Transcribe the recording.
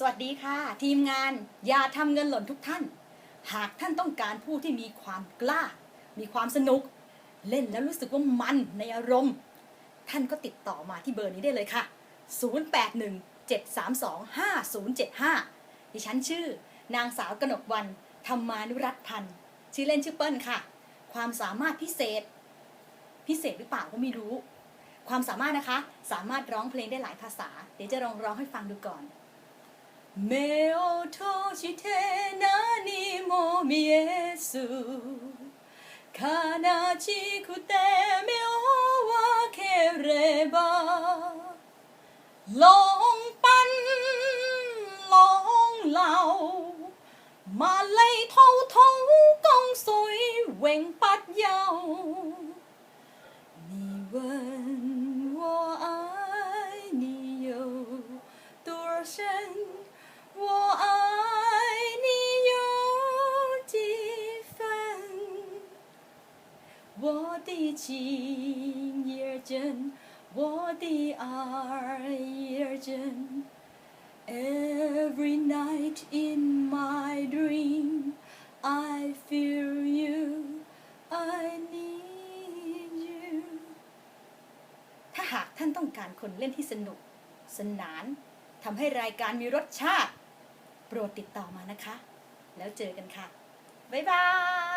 สวัสดีค่ะ ทีมงานอย่าทำเงินหล่นทุกท่าน หากท่านต้องการผู้ที่มีความกล้า มีความสนุก เล่นแล้วรู้สึกว่ามันในอารมณ์ ท่านก็ติดต่อมาที่เบอร์นี้ได้เลยค่ะ 0817325075 ดิฉันชื่อ นางสาวกนกวันธรรมานุรัตพันธ์ชื่อเล่นชื่อเปิ้ลค่ะ ความสามารถพิเศษ พิเศษหรือเปล่าก็ไม่รู้ ความสามารถนะคะ สามารถร้องเพลงได้หลายภาษา เดี๋ยวจะลองร้องให้ฟังดูก่อน 目を閉じて何も見えず悲しくて目を開ければลองปันลองเหล่ามาเลยเท่าเท่ากองสวยเว่งปัดเยา 我的情也真，我的爱也真。Every night in my dream, I feel you, I need you. ถ้าหากท่านต้องการคนเล่นที่สนุก สนานทำให้รายการมีรสชาติ โปรดติดต่อมานะคะ แล้วเจอกันค่ะ บ๊ายบาย